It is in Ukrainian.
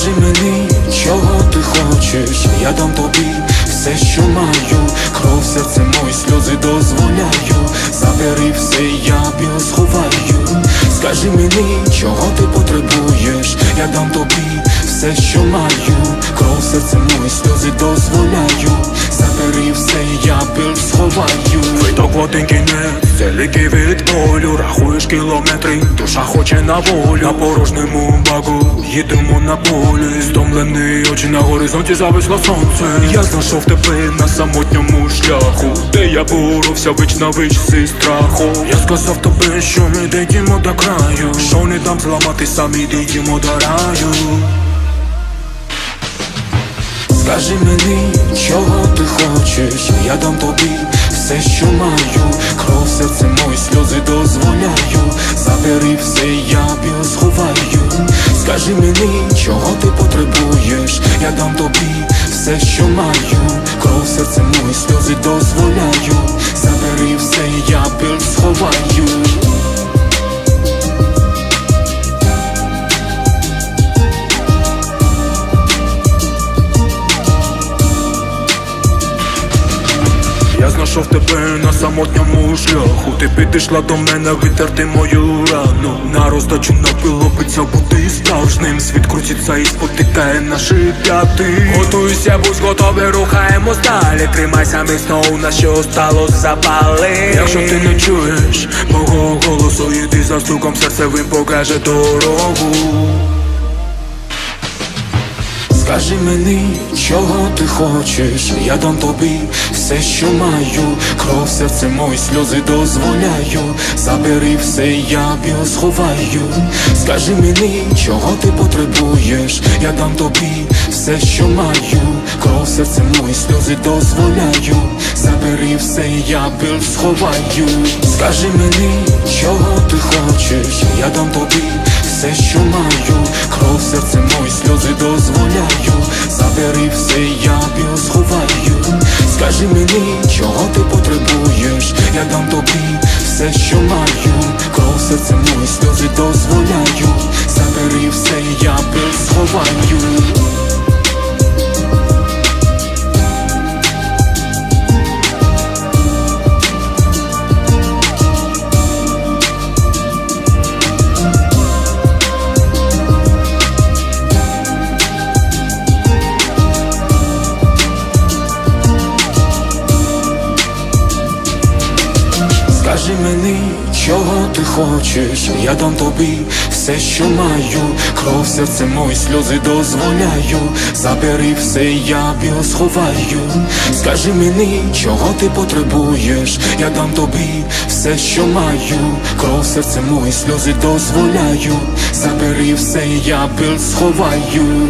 Кажи мені, чого ти хочеш, я дам тобі все, що маю, кров серце мої, сльози дозволяю, забери все, я біло сховаю. Скажи мені, чого ти потребуєш, я дам тобі все, що маю, кров серце мої, сльози дозволяю, забери все, я біл сховаю. Один кінець, це від болю Рахуєш кілометри, душа хоче на волю. На порожньому багу їдемо на полі Стомлений очі на горизонті зависло сонце. Я знайшов тебе на самотньому шляху. Де я боровся вич на вич зі страху. Я сказав тобі, що ми дійдемо до краю. Що не дам зламати, самі дійдемо до раю Скажи мені, чого ти хочеш, я дам тобі все, що маю, кров, серце мої сльози дозволяю, забери все, я біо сховаю. Скажи мені, чого ти потребуєш, я дам тобі все, що маю, кров, серце мої сльози дозволяю, забери знайшов тебе на самотньому шляху. Ти підійшла до мене витерти мою рану. На роздачу напилопиться бути справжнім. Світ крутиться і спотикає наші п'яти. Готуйся, будь готовий, рухаємось далі. Тримайся міцно, у нас що осталось запали Якщо ти не чуєш мого голосу Іди за стуком серцевим покаже дорогу Скажи мені, чого ти хочеш, я дам тобі все, що маю, кров, серце мої сльози дозволяю, забери все, я біо сховаю. Скажи мені, чого ти потребуєш, я дам тобі все, що маю, кров, серце мої сльози дозволяю, забери все, я біл сховаю. Скажи мені, чого ти хочеш, я дам тобі все, що маю, кров, серце ти потребуєш, я дам тобі все, що маю, кров, серце мої сльози дозволяю, Скажи мені, чого ти хочеш, я дам тобі все, що маю, кров, серце мої сльози дозволяю, забери все, я біо сховаю. Скажи мені, чого ти потребуєш, я дам тобі все, що маю, кров, серце мої сльози дозволяю, забери все, я біл сховаю.